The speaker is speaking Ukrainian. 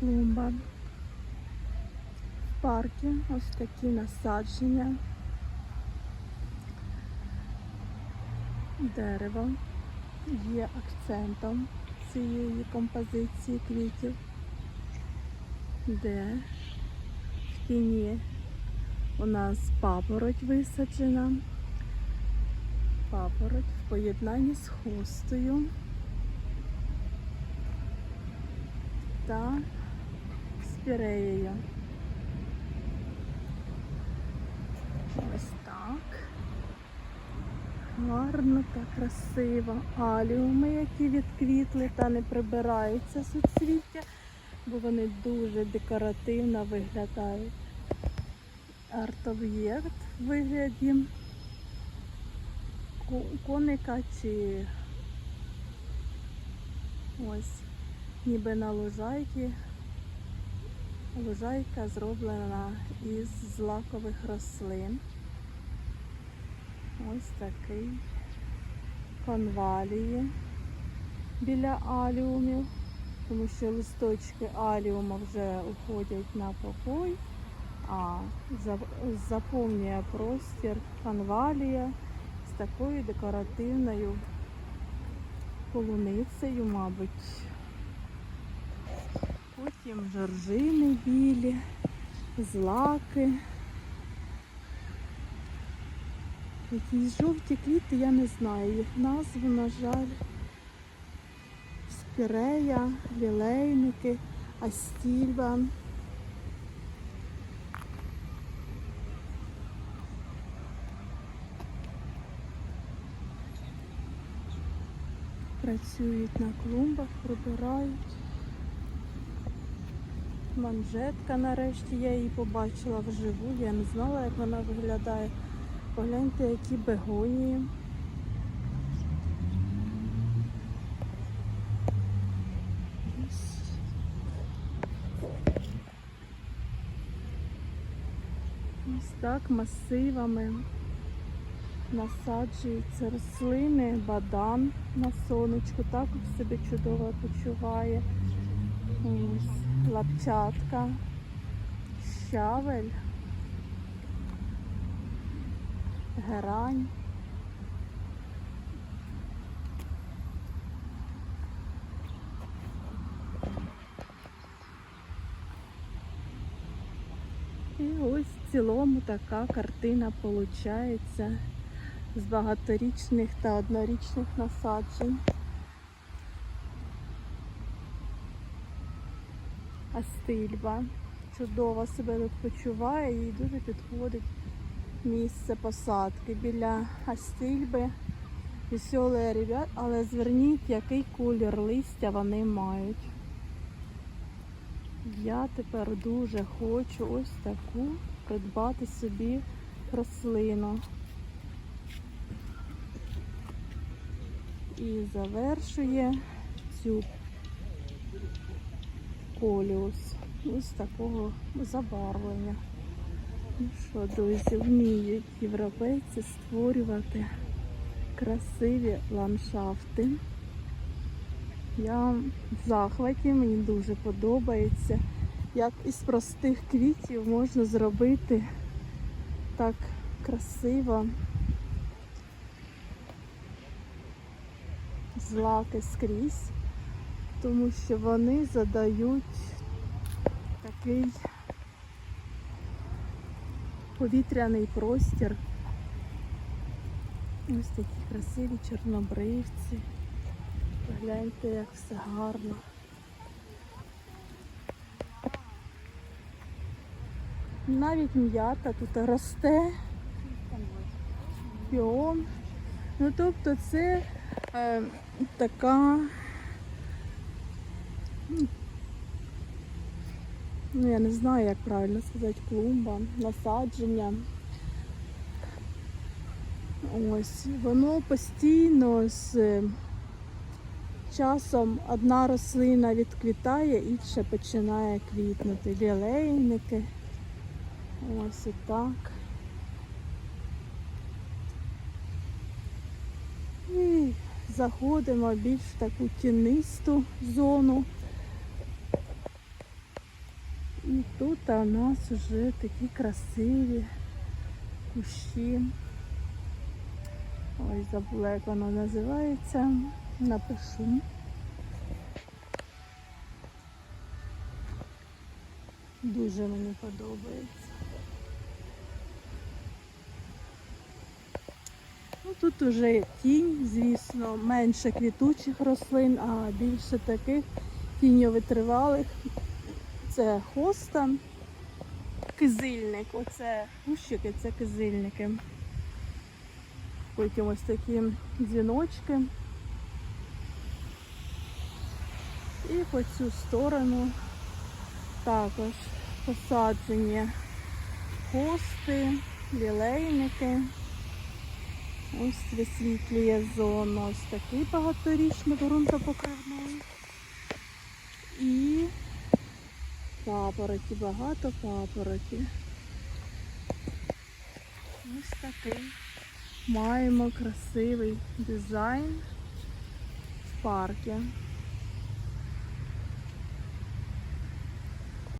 клумба. В парку ось такі насадження. Дерево є акцентом цієї композиції квітів, де в тіні у нас папороть висаджена. Папороть в поєднанні з хустою та спіреєю. Ось так. Гарно та красиво. Аліуми, які відквітли та не прибираються суцвіття, бо вони дуже декоративно виглядають. Арт-об'єкт в вигляді коника чи ось ніби на лужайці. Лужайка зроблена із злакових рослин. Ось такий конвалії біля аліумів, тому що листочки аліума вже уходять на покой, а заповнює простір конвалія з такою декоративною полуницею, мабуть. Потім жоржини білі, злаки. Якісь жовті квіти, я не знаю їх назву, на жаль. Спірея, лілейники, астільба. Працюють на клумбах, прибирають. Манжетка нарешті, я її побачила вживу, я не знала, як вона виглядає. Погляньте, які бегонії. Ось. Так масивами насаджуються рослини, бадан на сонечку, також себе чудово почуває. Ось лапчатка, щавель. герань. І ось в цілому така картина виходить з багаторічних та однорічних насаджень. Астильба чудово себе тут почуває і дуже підходить місце посадки біля астильби. Веселі ребят, але зверніть, який колір листя вони мають. Я тепер дуже хочу ось таку придбати собі рослину. І завершує цю коліус ось такого забарвлення. Ну що, друзі, вміють європейці створювати красиві ландшафти. Я в захваті, мені дуже подобається, як із простих квітів можна зробити так красиво злаки скрізь, тому що вони задають такий повітряний простір. Ось такі красиві чорнобривці. Погляньте, як все гарно. Навіть м'ята тут росте. Піон. Ну тобто це е, така ну я не знаю, як правильно сказати, клумба, насадження. Ось, воно постійно з е, часом одна рослина відквітає, інша починає квітнути. Лілейники. Ось і так. І заходимо більш в таку тінисту зону. І тут у нас вже такі красиві кущі. Ой, забула, як воно називається. Напишу. Дуже мені подобається. Ну, тут уже тінь, звісно, менше квітучих рослин, а більше таких тіньовитривалих. Це хоста, кизильник. Оце кущики, це кизильники. Потім ось такі дзвіночки. І по цю сторону також посаджені хости, лілейники. Ось висвітлює зону. Ось такий багаторічний ґрунтопокривний. І папороті, багато папороті. Ось такий. Маємо красивий дизайн в парку.